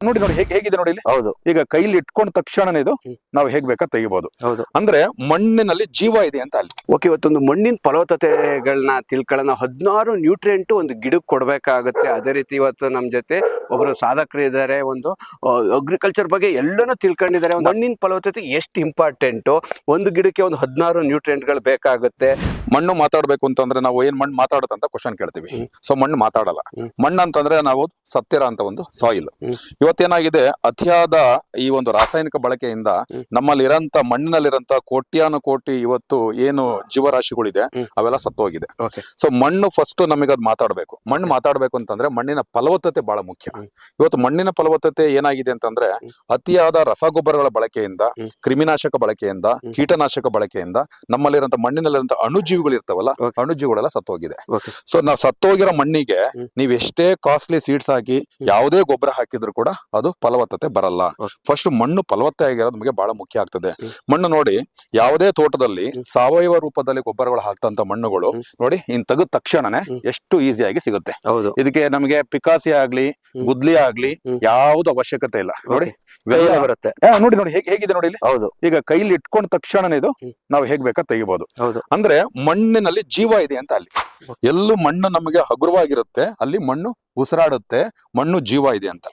ನೋಡಿ ನೋಡಿ ಹೇಗೆ ಹೇಗಿದೆ ನೋಡಿ ಇಲ್ಲಿ. ಹೌದು. ಈಗ ಕೈಲಿ ಇಟ್ಕೊಂಡ ತಕ್ಷಣನೇ ಇದು ನಾವು ಹೇಗ್ ಬೇಕಾ ತೆಗಿಬಹುದು ಹೌದು. ಅಂದ್ರೆ ಮಣ್ಣಿನಲ್ಲಿ ಜೀವ ಇದೆ ಅಂತ ಅಲ್ಲಿ. ಓಕೆ ಇವತ್ತೊಂದು ಮಣ್ಣಿನ ಫಲವತ್ತತೆಗಳನ್ನ ತಿಳ್ಕೊಳ್ಳೋಣ. ಹದಿನಾರು ನ್ಯೂಟ್ರಿಯೆಂಟ್ ಒಂದು ಗಿಡಕ್ಕೆ ಕೊಡ್ಬೇಕಾಗುತ್ತೆ. ಅದೇ ರೀತಿ ಇವತ್ತು ನಮ್ಮ ಜೊತೆ ಒಬ್ಬರು ಸಾಧಕರು ಇದ್ದಾರೆ ಒಂದು ಅಗ್ರಿಕಲ್ಚರ್ ಬಗ್ಗೆ ಎಲ್ಲನೂ ತಿಳ್ಕೊಂಡಿದ್ದಾರೆ. ಮಣ್ಣಿನ ಫಲವತ್ತತೆ ಎಷ್ಟು ಇಂಪಾರ್ಟೆಂಟು ಒಂದು ಗಿಡಕ್ಕೆ ಒಂದು ಹದಿನಾರು ನ್ಯೂಟ್ರಿಯೆಂಟ್ಗಳು ಬೇಕಾಗುತ್ತೆ. ಮಣ್ಣು ಮಾತಾಡ್ಬೇಕು ಅಂತಂದ್ರೆ ನಾವು ಏನ್ ಮಣ್ಣು ಮಾತಾಡುತ್ತೆ ಅಂತ ಕ್ವಶನ್ ಕೇಳ್ತೀವಿ. ಸೊ ಮಣ್ಣು ಮಾತಾಡಲ್ಲ. ಮಣ್ಣು ಅಂತಂದ್ರೆ ನಾವು ಸತ್ತಿರ ಅಂತ ಒಂದು ಸಾಯಿಲ್. ಇವತ್ತೇನಾಗಿದೆ ಅತಿಯಾದ ಈ ಒಂದು ರಾಸಾಯನಿಕ ಬಳಕೆಯಿಂದ. ನಮ್ಮಲ್ಲಿರಂತ ಮಣ್ಣಿನಲ್ಲಿರಂತ ಕೋಟ್ಯಾನು ಕೋಟಿ ಇವತ್ತು ಏನು ಜೀವರಾಶಿಗಳಿದೆ. ಅವೆಲ್ಲ ಸತ್ತೋಗಿದೆ ಸೊ ಮಣ್ಣು ಫಸ್ಟ್ ನಮಗೆ ಅದು ಮಾತಾಡ್ಬೇಕು ಮಣ್ಣು ಮಾತಾಡಬೇಕು ಅಂತಂದ್ರೆ ಮಣ್ಣಿನ ಫಲವತ್ತತೆ ಬಹಳ ಮುಖ್ಯ ಇವತ್ತು ಮಣ್ಣಿನ ಫಲವತ್ತತೆ ಏನಾಗಿದೆ ಅಂತಂದ್ರೆ. ಅತಿಯಾದ ರಸಗೊಬ್ಬರಗಳ ಬಳಕೆಯಿಂದ. ಕ್ರಿಮಿನಾಶಕ ಬಳಕೆಯಿಂದ. ಕೀಟನಾಶಕ ಬಳಕೆಯಿಂದ ನಮ್ಮಲ್ಲಿರಂತ ಮಣ್ಣಿನಲ್ಲಿರಂತ ಅಣುಜೀವಿಗಳು ಇರ್ತಾವಲ್ಲ. ಅಣುಜೀವಿಗಳೆಲ್ಲ ಸತ್ತೋಗಿದೆ. ಸೊ ನಾವು ಸತ್ತೋಗಿರೋ ಮಣ್ಣಿಗೆ. ನೀವ್ ಎಷ್ಟೇ ಕಾಸ್ಟ್ಲಿ ಸೀಡ್ಸ್ ಹಾಕಿ ಯಾವುದೇ ಗೊಬ್ಬರ ಹಾಕಿದ್ರು ಕೂಡ ಅದು ಫಲವತ್ತತೆ ಬರಲ್ಲ. ಫಸ್ಟ್ ಮಣ್ಣು ಫಲವತ್ತೆ ಆಗಿರೋದು ನಮಗೆ ಬಹಳ ಮುಖ್ಯ ಆಗ್ತದೆ. ಮಣ್ಣು ನೋಡಿ ಯಾವುದೇ ತೋಟದಲ್ಲಿ ಸಾವಯವ ರೂಪದಲ್ಲಿ ಗೊಬ್ಬರಗಳು ಹಾಕ್ತಂತ ಮಣ್ಣುಗಳು ನೋಡಿ ಇನ್ ತೆಗೆದ ತಕ್ಷಣನೇ ಎಷ್ಟು ಈಸಿಯಾಗಿ ಸಿಗುತ್ತೆ. ಹೌದು. ಇದಕ್ಕೆ ನಮಗೆ ಪಿಕಾಸಿ ಆಗ್ಲಿ ಗುದ್ಲಿ ಆಗ್ಲಿ. ಯಾವ್ದು ಅವಶ್ಯಕತೆ ಇಲ್ಲ. ನೋಡಿ. ಬರುತ್ತೆ. ನೋಡಿ ನೋಡಿ ಹೇಗೆ ಹೇಗಿದೆ ನೋಡಿ ಇಲ್ಲಿ? ಹೌದು. ಈಗ ಕೈಲಿ ಇಟ್ಕೊಂಡ ತಕ್ಷಣನೇ ಇದು. ನಾವು ಹೇಗ್ ಬೇಕಾ ತೆಗಿಬಹುದು ಹೌದು. ಅಂದ್ರೆ ಮಣ್ಣಿನಲ್ಲಿ ಜೀವ ಇದೆ ಅಂತ ಅಲ್ಲಿ. ಎಲ್ಲೂ ಮಣ್ಣು ನಮಗೆ ಹಗುರವಾಗಿರುತ್ತೆ ಅಲ್ಲಿ ಮಣ್ಣು ಉಸಿರಾಡುತ್ತೆ ಮಣ್ಣು ಜೀವ ಇದೆ ಅಂತ.